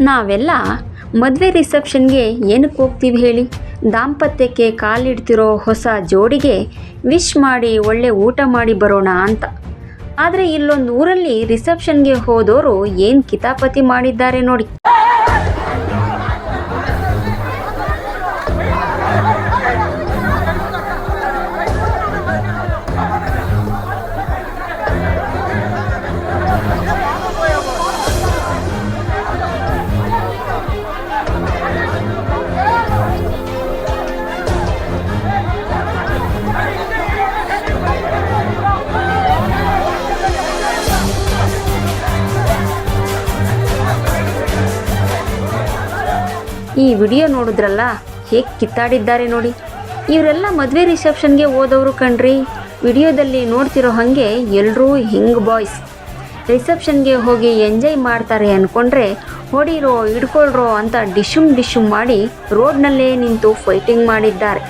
ನಾವೆಲ್ಲ ಮದುವೆ ರಿಸೆಪ್ಷನ್ಗೆ ಏನಕ್ಕೆ ಹೋಗ್ತೀವಿ ಹೇಳಿ? ದಾಂಪತ್ಯಕ್ಕೆ ಕಾಲಿಡ್ತಿರೋ ಹೊಸ ಜೋಡಿಗೆ ವಿಶ್ ಮಾಡಿ ಒಳ್ಳೆ ಊಟ ಮಾಡಿ ಬರೋಣ ಅಂತ. ಆದರೆ ಇಲ್ಲೊಂದು ಊರಲ್ಲಿ ರಿಸೆಪ್ಷನ್ಗೆ ಹೋದವರು ಏನು ಕಿತಾಪತಿ ಮಾಡಿದ್ದಾರೆ ನೋಡಿ. ಈ ವಿಡಿಯೋ ನೋಡಿದ್ರಲ್ಲ, ಹೇಗೆ ಕಿತ್ತಾಡಿದ್ದಾರೆ ನೋಡಿ. ಇವರೆಲ್ಲ ಮದುವೆ ರಿಸೆಪ್ಷನ್ಗೆ ಹೋದವರು ಕಣ್ರಿ. ವಿಡಿಯೋದಲ್ಲಿ ನೋಡ್ತಿರೋ ಹಾಗೆ ಎಲ್ಲರೂ ಹಿಂಗ್ ಬಾಯ್ಸ್. ರಿಸೆಪ್ಷನ್ಗೆ ಹೋಗಿ ಎಂಜಾಯ್ ಮಾಡ್ತಾರೆ ಅಂದ್ಕೊಂಡ್ರೆ ಹೊಡಿರೋ, ಹಿಡ್ಕೊಳ್ರೋ ಅಂತ ಡಿಶುಮ್ ಡಿಶುಮ್ ಮಾಡಿ ರೋಡ್ನಲ್ಲೇ ನಿಂತು ಫೈಟಿಂಗ್ ಮಾಡಿದ್ದಾರೆ.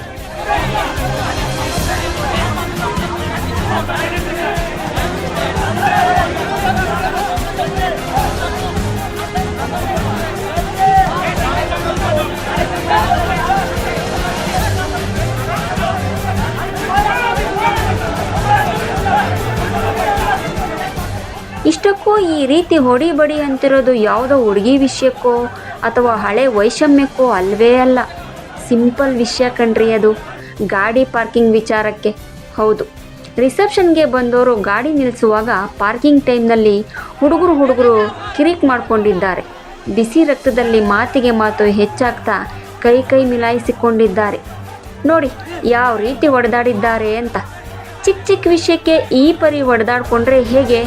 ಇಷ್ಟಕ್ಕೂ ಈ ರೀತಿ ಹೊಡಿ ಬಡಿ ಅಂತಿರೋದು ಯಾವುದೋ ಹುಡುಗಿ ವಿಷಯಕ್ಕೋ ಅಥವಾ ಹಳೆ ವೈಷಮ್ಯಕ್ಕೋ ಅಲ್ವೇ ಅಲ್ಲ. ಸಿಂಪಲ್ ವಿಷಯ ಕಣ್ರಿ ಅದು. ಗಾಡಿ ಪಾರ್ಕಿಂಗ್ ವಿಚಾರಕ್ಕೆ. ಹೌದು. ರಿಸೆಪ್ಷನ್ಗೆ ಬಂದವರು ಗಾಡಿ ನಿಲ್ಲಿಸುವಾಗ ಪಾರ್ಕಿಂಗ್ ಟೈಮ್ನಲ್ಲಿ ಹುಡುಗರು ಹುಡುಗರು ಕಿರಿಕ್ ಮಾಡಿಕೊಂಡಿದ್ದಾರೆ. ಬಿಸಿ ರಕ್ತದಲ್ಲಿ ಮಾತಿಗೆ ಮಾತು ಹೆಚ್ಚಾಗ್ತಾ ಕೈ ಕೈ ಮಿಲಾಯಿಸಿಕೊಂಡಿದ್ದಾರೆ. ನೋಡಿ, ಯಾವ ರೀತಿ ಹೊಡೆದಾಡಿದ್ದಾರೆ ಅಂತ. ಚಿಕ್ಕ ಚಿಕ್ಕ ವಿಷಯಕ್ಕೆ ಈ ಪರಿ ಹೊಡೆದಾಡ್ಕೊಂಡ್ರೆ ಹೇಗೆ?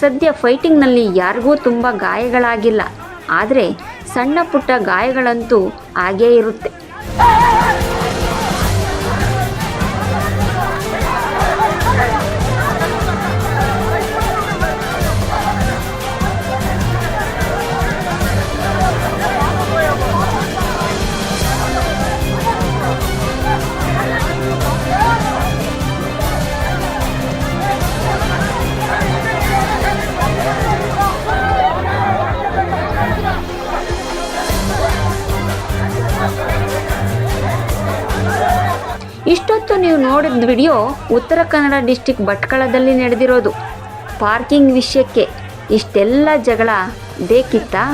ಸದ್ಯ ಫೈಟಿಂಗ್ನಲ್ಲಿ ಯಾರಿಗೂ ತುಂಬ ಗಾಯಗಳಾಗಿಲ್ಲ. ಆದರೆ ಸಣ್ಣ ಪುಟ್ಟ ಗಾಯಗಳಂತೂ ಹಾಗೇ ಇರುತ್ತೆ. ಇಷ್ಟೊತ್ತು ನೀವು ನೋಡಿದ ವಿಡಿಯೋ ಉತ್ತರ ಕನ್ನಡ ಡಿಸ್ಟಿಕ್ ಭಟ್ಕಳದಲ್ಲಿ ನಡೆದಿರೋದು. ಪಾರ್ಕಿಂಗ್ ವಿಷಯಕ್ಕೆ ಇಷ್ಟೆಲ್ಲ ಜಗಳ ಬೇಕಿತ್ತಾ?